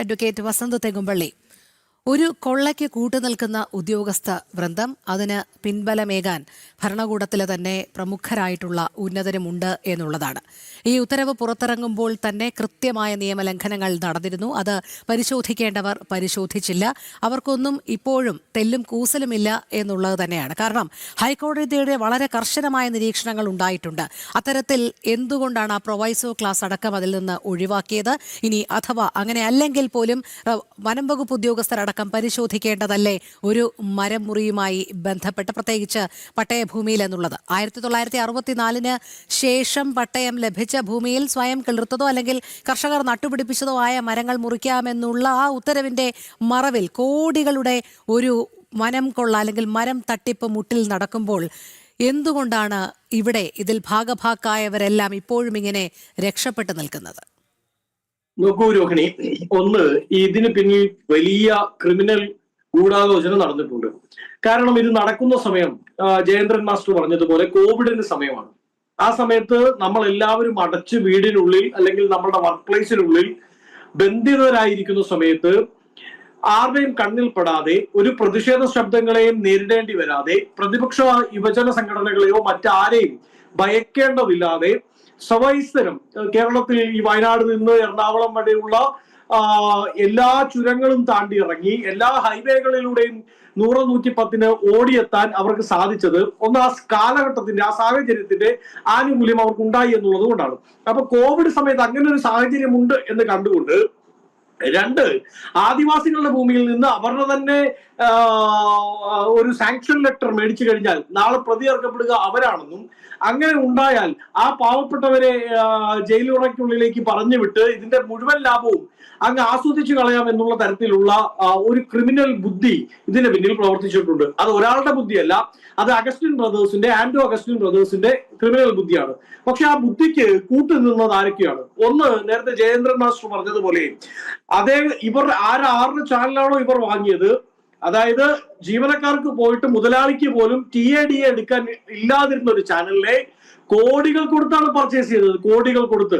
Advocate വസന്ത തെങ്ങുംപള്ളി. ഒരു കൊള്ളയ്ക്ക് കൂട്ടുനിൽക്കുന്ന ഉദ്യോഗസ്ഥ വൃന്ദം അതിന് പിൻബലമേകാൻ ഭരണകൂടത്തിലെ തന്നെ പ്രമുഖരായിട്ടുള്ള ഉന്നതരുമുണ്ട് എന്നുള്ളതാണ്. ഈ ഉത്തരവ് പുറത്തിറങ്ങുമ്പോൾ തന്നെ കൃത്യമായ നിയമലംഘനങ്ങൾ നടന്നിരുന്നു. അത് പരിശോധിക്കേണ്ടവർ പരിശോധിച്ചില്ല. അവർക്കൊന്നും ഇപ്പോഴും തെല്ലും കൂസലുമില്ല എന്നുള്ളത് തന്നെയാണ്. കാരണം ഹൈക്കോടതിയുടെ വളരെ കർശനമായ നിരീക്ഷണങ്ങൾ ഉണ്ടായിട്ടുണ്ട്. അത്തരത്തിൽ എന്തുകൊണ്ടാണ് ആ പ്രൊവൈസോ ക്ലാസ് അടക്കം അതിൽ നിന്ന് ഒഴിവാക്കിയത്? ഇനി അഥവാ അങ്ങനെ അല്ലെങ്കിൽ പോലും വനം വകുപ്പ് ഉദ്യോഗസ്ഥരടക്കം പരിശോധിക്കേണ്ടതല്ലേ? ഒരു മരം മുറിയുമായി ബന്ധപ്പെട്ട് പ്രത്യേകിച്ച് പട്ടയഭൂമിയിൽ എന്നുള്ളത്. ആയിരത്തി തൊള്ളായിരത്തി അറുപത്തിനാലിന് ശേഷം പട്ടയം ലഭിച്ച ഭൂമിയിൽ സ്വയം കിളിർത്തതോ അല്ലെങ്കിൽ കർഷകർ നട്ടുപിടിപ്പിച്ചതോ ആയ മരങ്ങൾ മുറിക്കാമെന്നുള്ള ആ ഉത്തരവിന്റെ മറവിൽ കോടികളുടെ ഒരു വനം കൊള്ള അല്ലെങ്കിൽ മരം തട്ടിപ്പ് മുട്ടിൽ നടക്കുമ്പോൾ എന്തുകൊണ്ടാണ് ഇവിടെ ഇതിൽ ഭാഗഭാക്കായവരെല്ലാം ഇപ്പോഴും ഇങ്ങനെ രക്ഷപ്പെട്ടു നിൽക്കുന്നത്? നോക്കൂ രോഹിണി ഒന്ന് ഇതിന് പിന്നിൽ വലിയ ക്രിമിനൽ ഗൂഢാലോചന നടന്നിട്ടുണ്ട്. കാരണം ഇത് നടക്കുന്ന സമയം ജയേന്ദ്രൻ മാസ്റ്റർ പറഞ്ഞതുപോലെ കോവിഡിന്റെ സമയമാണ്. ആ സമയത്ത് നമ്മൾ എല്ലാവരും അടച്ച് വീടിനുള്ളിൽ അല്ലെങ്കിൽ നമ്മുടെ വർക്ക് പ്ലേസിനുള്ളിൽ ബന്ധിതരായിരിക്കുന്ന സമയത്ത് ആരുടെയും കണ്ണിൽ പെടാതെ ഒരു പ്രതിഷേധ ശബ്ദങ്ങളെയും നേരിടേണ്ടി വരാതെ പ്രതിപക്ഷ യുവജന സംഘടനകളെയോ മറ്റാരെയും ഭയക്കേണ്ടതില്ലാതെ സവൈസ്തരം കേരളത്തിൽ ഈ വയനാട് നിന്ന് എറണാകുളം വരെയുള്ള എല്ലാ ചുരങ്ങളും താണ്ടി ഇറങ്ങി എല്ലാ ഹൈവേകളിലൂടെയും നൂറ് നൂറ്റി പത്തിന് ഓടിയെത്താൻ അവർക്ക് സാധിച്ചത് ഒന്ന് ആ കാലഘട്ടത്തിന്റെ ആ സാഹചര്യത്തിന്റെ ആനുകൂല്യം അവർക്ക് ഉണ്ടായി എന്നുള്ളത് കൊണ്ടാണ്. അപ്പൊ കോവിഡ് സമയത്ത് അങ്ങനെ ഒരു സാഹചര്യം ഉണ്ട് എന്ന് കണ്ടുകൊണ്ട് രണ്ട് ആദിവാസികളുടെ ഭൂമിയിൽ നിന്ന് അവരുടെ തന്നെ ഒരു സാങ്ഷൻ ലെറ്റർ മേടിച്ചു കഴിഞ്ഞാൽ നാളെ പ്രതി ചേർക്കപ്പെടുക അവരാണെന്നും അങ്ങനെ ഉണ്ടായാൽ ആ പാവപ്പെട്ടവരെ ജയിലുറയ്ക്കുള്ളിലേക്ക് പറഞ്ഞു വിട്ട് ഇതിന്റെ മുഴുവൻ ലാഭവും അങ്ങ് ആസ്വദിച്ചു കളയാം എന്നുള്ള തരത്തിലുള്ള ഒരു ക്രിമിനൽ ബുദ്ധി ഇതിന്റെ പിന്നിൽ പ്രവർത്തിച്ചിട്ടുണ്ട്. അത് ഒരാളുടെ ബുദ്ധിയല്ല അത് അഗസ്റ്റിൻ ബ്രദേഴ്സിന്റെ ആൻഡോ അഗസ്റ്റിൻ ബ്രദേഴ്സിന്റെ ക്രിമിനൽ ബുദ്ധിയാണ്. പക്ഷെ ആ ബുദ്ധിക്ക് കൂട്ടുനിന്നത് ആരൊക്കെയാണ്? ഒന്ന് നേരത്തെ ജയേന്ദ്രൻ മാസ്റ്റർ പറഞ്ഞതുപോലെ അതേ ഇവർ ആര് ആരുടെ ചാനലാണോ ഇവർ വാങ്ങിയത്? അതായത് ജീവനക്കാർക്ക് പോയിട്ട് മുതലാളിക്ക് പോലും ടി എ ഡി എ എടുക്കാൻ ഇല്ലാതിരുന്ന ഒരു ചാനലിനെ കോടികൾ കൊടുത്താണ് പർച്ചേസ് ചെയ്തത്. കോടികൾ കൊടുത്ത്.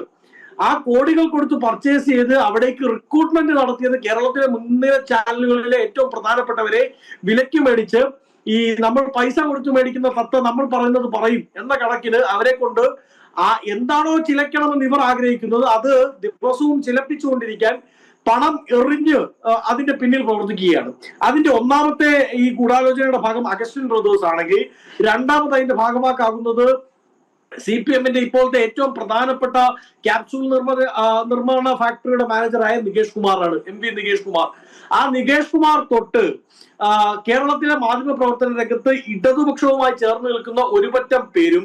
ആ കോടികൾ കൊടുത്ത് പർച്ചേസ് ചെയ്ത് അവിടേക്ക് റിക്രൂട്ട്മെന്റ് നടത്തിയത് കേരളത്തിലെ മുൻനിര ചാനലുകളിലെ ഏറ്റവും പ്രധാനപ്പെട്ടവരെ വിലക്ക് മേടിച്ച് ഈ നമ്മൾ പൈസ കൊടുത്ത് മേടിക്കുന്ന തത്ത നമ്മൾ പറയുന്നത് പറയും എന്ന കണക്കിന് അവരെ കൊണ്ട് ആ എന്താണോ ചിലക്കണമെന്ന് ഇവർ ആഗ്രഹിക്കുന്നത് അത് ദിവസവും ചിലപ്പിച്ചുകൊണ്ടിരിക്കാൻ പണം എറിഞ്ഞ് അതിന്റെ പിന്നിൽ പ്രവർത്തിക്കുകയാണ്. അതിന്റെ ഒന്നാമത്തെ ഈ ഗൂഢാലോചനയുടെ ഭാഗം അഗസ്റ്റിൻ ബ്രദേഴ്സ് ആണെങ്കിൽ രണ്ടാമത് അതിന്റെ ഭാഗമാക്കാകുന്നത് സി പി എമ്മിന്റെ ഇപ്പോഴത്തെ ഏറ്റവും പ്രധാനപ്പെട്ട ക്യാപ്സൂൾ നിർമ്മാണ നിർമ്മാണ ഫാക്ടറിയുടെ മാനേജറായ നികേഷ് കുമാറാണ് എം പി നികേഷ് കുമാർ. ആ നികേഷ് കുമാർ തൊട്ട് കേരളത്തിലെ മാധ്യമ പ്രവർത്തന രംഗത്ത് ഇടതുപക്ഷവുമായി ചേർന്ന് നിൽക്കുന്ന ഒരുപറ്റം പേരും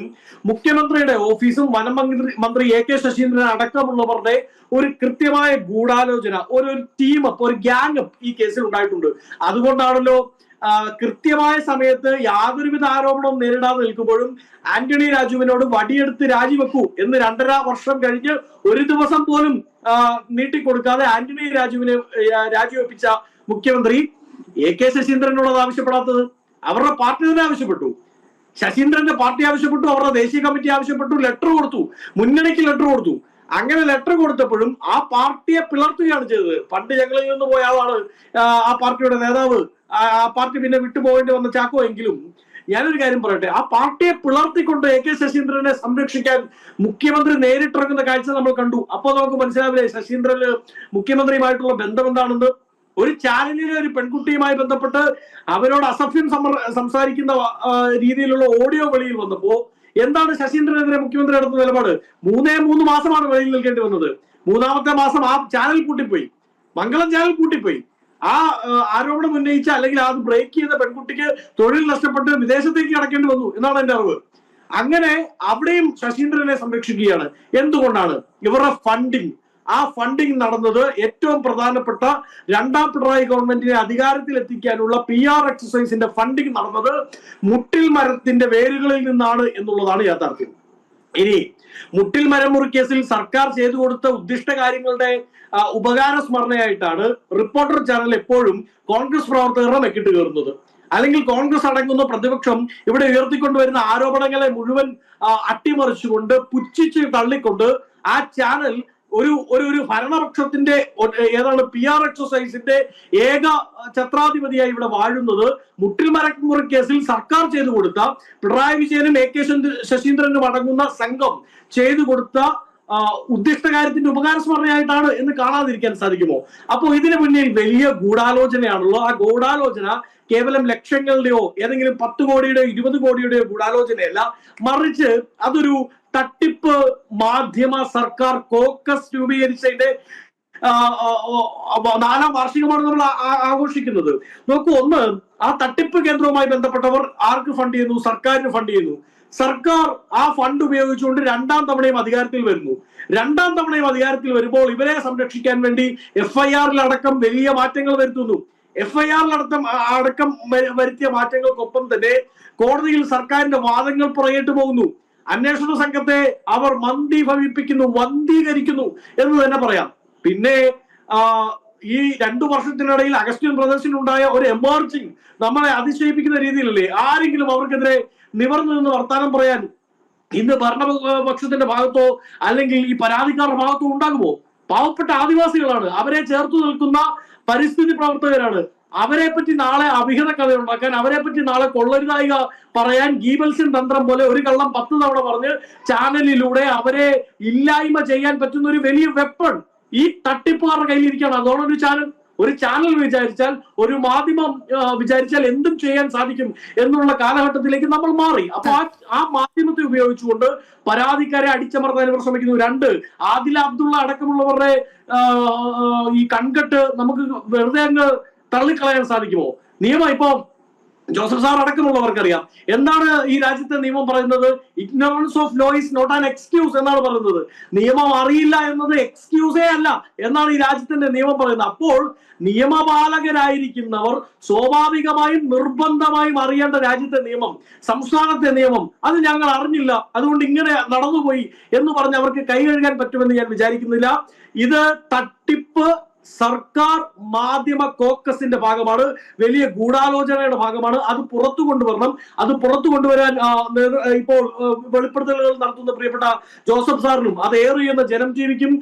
മുഖ്യമന്ത്രിയുടെ ഓഫീസും വനമന്ത്രി മന്ത്രി എ കെ ശശീന്ദ്രൻ അടക്കമുള്ളവരുടെ ഒരു കൃത്യമായ ഗൂഢാലോചന ഒരു ടീം അപ്പ് ഒരു ഗ്യാങ് അപ്പ് ഈ കേസിൽ ഉണ്ടായിട്ടുണ്ട്. അതുകൊണ്ടാണല്ലോ കൃത്യമായ സമയത്ത് യാതൊരുവിധ ആരോപണവും നേരിടാതെ നിൽക്കുമ്പോഴും ആന്റണി രാജുവിനോട് വടിയെടുത്ത് രാജിവെക്കൂ എന്ന് രണ്ടര വർഷം കഴിഞ്ഞ് ഒരു ദിവസം പോലും നീട്ടിക്കൊടുക്കാതെ ആന്റണി രാജുവിനെ രാജിവെപ്പിച്ച മുഖ്യമന്ത്രി എ കെ ശശീന്ദ്രനോട് അത് ആവശ്യപ്പെടാത്തത്. അവരുടെ പാർട്ടി തന്നെ ആവശ്യപ്പെട്ടു. ശശീന്ദ്രന്റെ പാർട്ടി ആവശ്യപ്പെട്ടു അവരുടെ ദേശീയ കമ്മിറ്റി ആവശ്യപ്പെട്ടു ലെറ്റർ കൊടുത്തു. മുന്നണിക്ക് ലെറ്റർ കൊടുത്തു. അങ്ങനെ ലെറ്റർ കൊടുത്തപ്പോഴും ആ പാർട്ടിയെ പിളർത്തുകയാണ് ചെയ്തത്. പണ്ട് ഞങ്ങളിൽ നിന്ന് പോയ ആളാണ് ആ, പാർട്ടിയുടെ നേതാവ്. ആ പാർട്ടി പിന്നെ വിട്ടുപോകേണ്ടി വന്ന ചാക്കോ എങ്കിലും ഞാനൊരു കാര്യം പറയട്ടെ ആ പാർട്ടിയെ പിളർത്തിക്കൊണ്ട് എ കെ ശശീന്ദ്രനെ സംരക്ഷിക്കാൻ മുഖ്യമന്ത്രി നേരിട്ടിറങ്ങുന്ന കാഴ്ച നമ്മൾ കണ്ടു. അപ്പൊ നമുക്ക് മനസ്സിലാവില്ലേ ശശീന്ദ്രന് മുഖ്യമന്ത്രിയുമായിട്ടുള്ള ബന്ധം എന്താണെന്ന് ഒരു ചാനലിലെ ഒരു പെൺകുട്ടിയുമായി ബന്ധപ്പെട്ട് അവരോട് അസഭ്യം സംസാരിക്കുന്ന രീതിയിലുള്ള ഓഡിയോ വെളിയിൽ വന്നപ്പോ എന്താണ് ശശീന്ദ്രനെതിരെ മുഖ്യമന്ത്രി എടുത്ത നിലപാട്? മൂന്നേ മൂന്ന് മാസമാണ് വെളിയിൽ നിൽക്കേണ്ടി വന്നത്. മൂന്നാമത്തെ മാസം ആ ചാനൽ കൂട്ടിപ്പോയി മംഗളം ചാനൽ കൂട്ടിപ്പോയി ആ ആരോപണം ഉന്നയിച്ച അല്ലെങ്കിൽ അത് ബ്രേക്ക് ചെയ്ത പെൺകുട്ടിക്ക് തൊഴിൽ നഷ്ടപ്പെട്ട് വിദേശത്തേക്ക് കടക്കേണ്ടി വന്നു എന്നാണ് എന്റെ അറിവ്. അങ്ങനെ അവിടെയും ശശീന്ദ്രനെ സംരക്ഷിക്കുകയാണ്. എന്തുകൊണ്ടാണ്? ഇവരുടെ ഫണ്ടിങ് ആ ഫണ്ടിങ് നടന്നത് ഏറ്റവും പ്രധാനപ്പെട്ട രണ്ടാം പിണറായി ഗവൺമെന്റിനെ അധികാരത്തിൽ എത്തിക്കാനുള്ള പി ആർ എക്സസൈസിന്റെ ഫണ്ടിങ് നടന്നത് മുട്ടിൽ മരത്തിന്റെ വേരുകളിൽ നിന്നാണ് എന്നുള്ളതാണ് യാഥാർത്ഥ്യം. ഇനി മുട്ടിൽ മരമുറി കേസിൽ സർക്കാർ ചെയ്തു കൊടുത്ത ഉദ്ദിഷ്ട കാര്യങ്ങളുടെ ഉപകാര സ്മരണയായിട്ടാണ് റിപ്പോർട്ടർ ചാനൽ എപ്പോഴും കോൺഗ്രസ് പ്രവർത്തകരുടെ മെക്കിട്ട് കയറുന്നത്. അല്ലെങ്കിൽ കോൺഗ്രസ് അടങ്ങുന്ന പ്രതിപക്ഷം ഇവിടെ ഉയർത്തിക്കൊണ്ടുവരുന്ന ആരോപണങ്ങളെ മുഴുവൻ അട്ടിമറിച്ചുകൊണ്ട് പുച്ഛിച്ച് തള്ളിക്കൊണ്ട് ആ ചാനൽ ഒരു ഒരു ഒരു ഭരണപക്ഷത്തിന്റെ ഏതാണ് പി ആർ എക്സസൈസിന്റെ ഏക ഛത്രാധിപതിയായി ഇവിടെ വാഴുന്നത് മുട്ടിൽ മരക്കുമുറി കേസിൽ സർക്കാർ ചെയ്തു കൊടുത്ത പിണറായി വിജയനും എ കെ ശശീന്ദ്ര- ശശീന്ദ്രനും അടങ്ങുന്ന സംഘം ചെയ്തു കൊടുത്ത ഉദ്ദിഷ്ട കാര്യത്തിന്റെ ഉപകാരസ്മരണയായിട്ടാണ് എന്ന് കാണാതിരിക്കാൻ സാധിക്കുമോ? അപ്പോൾ ഇതിനു മുന്നിൽ വലിയ ഗൂഢാലോചനയാണല്ലോ ആ ഗൂഢാലോചന കേവലം ലക്ഷങ്ങളുടെയോ ഏതെങ്കിലും പത്ത് കോടിയുടെയോ ഇരുപത് കോടിയുടെയോ ഗൂഢാലോചനയല്ല. മറിച്ച് അതൊരു തട്ടിപ്പ് മാധ്യമ സർക്കാർ കോക്കസ് രൂപീകരിച്ചതിന്റെ നാലാം വാർഷികമാണ് നമ്മൾ ആഘോഷിക്കുന്നത്. നോക്കൂ ഒന്ന് ആ തട്ടിപ്പ് കേന്ദ്രവുമായി ബന്ധപ്പെട്ടവർ ആർക്ക് ഫണ്ട് ചെയ്യുന്നു? സർക്കാരിന് ഫണ്ട് ചെയ്യുന്നു. സർക്കാർ ആ ഫണ്ട് ഉപയോഗിച്ചുകൊണ്ട് രണ്ടാം തവണയും അധികാരത്തിൽ വരുന്നു. രണ്ടാം തവണയും അധികാരത്തിൽ വരുമ്പോൾ ഇവരെ സംരക്ഷിക്കാൻ വേണ്ടി എഫ് ഐ ആറിൽ അടക്കം വലിയ മാറ്റങ്ങൾ വരുത്തുന്നു. എഫ് ഐ ആറിൽ അടക്കം വരുത്തിയ മാറ്റങ്ങൾക്കൊപ്പം തന്നെ കോടതിയിൽ സർക്കാരിന്റെ വാദങ്ങൾ പുറകേട്ട് പോകുന്നു. അന്വേഷണ സംഘത്തെ അവർ മന്ദി ഭവിപ്പിക്കുന്നു വന്ധീകരിക്കുന്നു എന്ന് തന്നെ പറയാം. പിന്നെ ഈ രണ്ടു വർഷത്തിനിടയിൽ അഗസ്റ്റിൻ ബ്രദേഴ്സിനുണ്ടായ ഒരു എമർജിങ് നമ്മളെ അതിശയിപ്പിക്കുന്ന രീതിയിലല്ലേ? ആരെങ്കിലും അവർക്കെതിരെ നിവർന്നു നിന്ന് വർത്താനം പറയാൻ ഇന്ന് ഭരണപക്ഷത്തിന്റെ ഭാഗത്തോ അല്ലെങ്കിൽ ഈ പരാതിക്കാരുടെ ഭാഗത്തോ ഉണ്ടാകുമോ? പാവപ്പെട്ട ആദിവാസികളാണ്. അവരെ ചേർത്ത് നിൽക്കുന്ന പരിസ്ഥിതി പ്രവർത്തകരാണ്. അവരെ പറ്റി നാളെ അഭിഹിത കഥ ഉണ്ടാക്കാൻ അവരെ പറ്റി നാളെ കൊള്ളരുതായിക പറയാൻ ഗീബൽസൻ തന്ത്രം പോലെ ഒരു കള്ളം പത്ത് തവണ പറഞ്ഞ് ചാനലിലൂടെ അവരെ ഇല്ലായ്മ ചെയ്യാൻ പറ്റുന്ന ഒരു വലിയ വെപ്പൺ ഈ തട്ടിപ്പുകാരുടെ കയ്യിൽ ഇരിക്കണം അതോടെ ഒരു ചാനൽ ഒരു ചാനൽ വിചാരിച്ചാൽ ഒരു മാധ്യമം വിചാരിച്ചാൽ എന്തും ചെയ്യാൻ സാധിക്കും എന്നുള്ള കാലഘട്ടത്തിലേക്ക് നമ്മൾ മാറി. അപ്പൊ ആ ആ മാധ്യമത്തെ ഉപയോഗിച്ചുകൊണ്ട് പരാതിക്കാരെ അടിച്ചമർത്താൻ ഇവർ ശ്രമിക്കുന്നു. രണ്ട് ആദില അബ്ദുള്ള അടക്കമുള്ളവരുടെ ഈ കൺകെട്ട് നമുക്ക് വെറുതെ അങ്ങ് തള്ളിക്കളയാൻ സാധിക്കുമോ? നിയമം ഇപ്പോ ജോസഫ് സാർ അടക്കമുള്ളവർക്കറിയാം. എന്താണ് ഈ രാജ്യത്തെ നിയമം പറയുന്നത്? Ignorance of law is not an excuse എന്നാണ് പറയുന്നത്. നിയമം അറിയില്ല എന്നത് എക്സ്ക്യൂസേ അല്ല എന്നാണ് ഈ രാജ്യത്തിന്റെ നിയമം പറയുന്നത്. അപ്പോൾ നിയമപാലകരായിരിക്കുന്നവർ സ്വാഭാവികമായും നിർബന്ധമായും അറിയേണ്ട രാജ്യത്തെ നിയമം സംസ്ഥാനത്തെ നിയമം അത് ഞങ്ങൾ അറിഞ്ഞില്ല. അതുകൊണ്ട് ഇങ്ങനെ നടന്നുപോയി എന്ന് പറഞ്ഞ് അവർക്ക് കൈ കഴുകാൻ പറ്റുമെന്ന് ഞാൻ വിചാരിക്കുന്നില്ല. ഇത് തട്ടിപ്പ് സർക്കാർ മാധ്യമ കോക്കസിന്റെ ഭാഗമാണ്. വലിയ ഗൂഢാലോചനയുടെ ഭാഗമാണ്. അത് പുറത്തു കൊണ്ടുവരണം. അത് പുറത്തു കൊണ്ടുവരാൻ ഇപ്പോൾ വെളിപ്പെടുത്തലുകൾ നടത്തുന്ന പ്രിയപ്പെട്ട ജോസഫ് സാറിനും അത് ഏറിയുന്ന ജനം ജീവിക്കും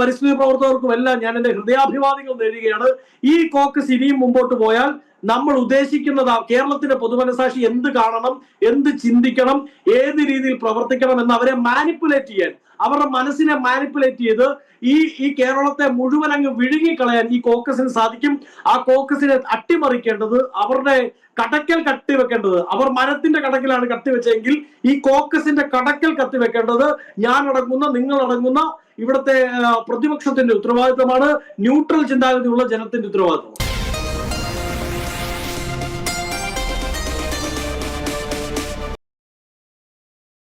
പരിസ്ഥിതി പ്രവർത്തകർക്കും എല്ലാം ഞാൻ എന്റെ ഹൃദയാഭിവാദികൾ നേടുകയാണ് ഈ കോക്കസ് ഇനിയും മുമ്പോട്ട് പോയാൽ നമ്മൾ ഉദ്ദേശിക്കുന്നത് കേരളത്തിന്റെ പൊതുമനസാക്ഷി എന്ത് കാണണം എന്ത് ചിന്തിക്കണം ഏത് രീതിയിൽ പ്രവർത്തിക്കണം എന്ന് അവരെ മാനിപ്പുലേറ്റ് ചെയ്യാൻ അവരുടെ മനസ്സിനെ മാനിപ്പുലേറ്റ് ചെയ്ത് ഈ ഈ കേരളത്തെ മുഴുവൻ അങ്ങ് വിഴുങ്ങിക്കളയാൻ ഈ കോക്കസിന് സാധിക്കും. ആ കോക്കസിനെ അട്ടിമറിക്കേണ്ടത് അവരുടെ കടക്കൽ കട്ടിവെക്കേണ്ടത് അവർ മരത്തിന്റെ കടക്കിലാണ് കത്തിവെച്ചെങ്കിൽ ഈ കോക്കസിന്റെ കടക്കൽ കത്തിവെക്കേണ്ടത് ഞാൻ അടങ്ങുന്ന നിങ്ങൾ അടങ്ങുന്ന ഇവിടുത്തെ പ്രതിപക്ഷത്തിന്റെ ഉത്തരവാദിത്തമാണ്. ന്യൂട്രൽ ചിന്താഗതിയുള്ള ജനത്തിന്റെ ഉത്തരവാദിത്തം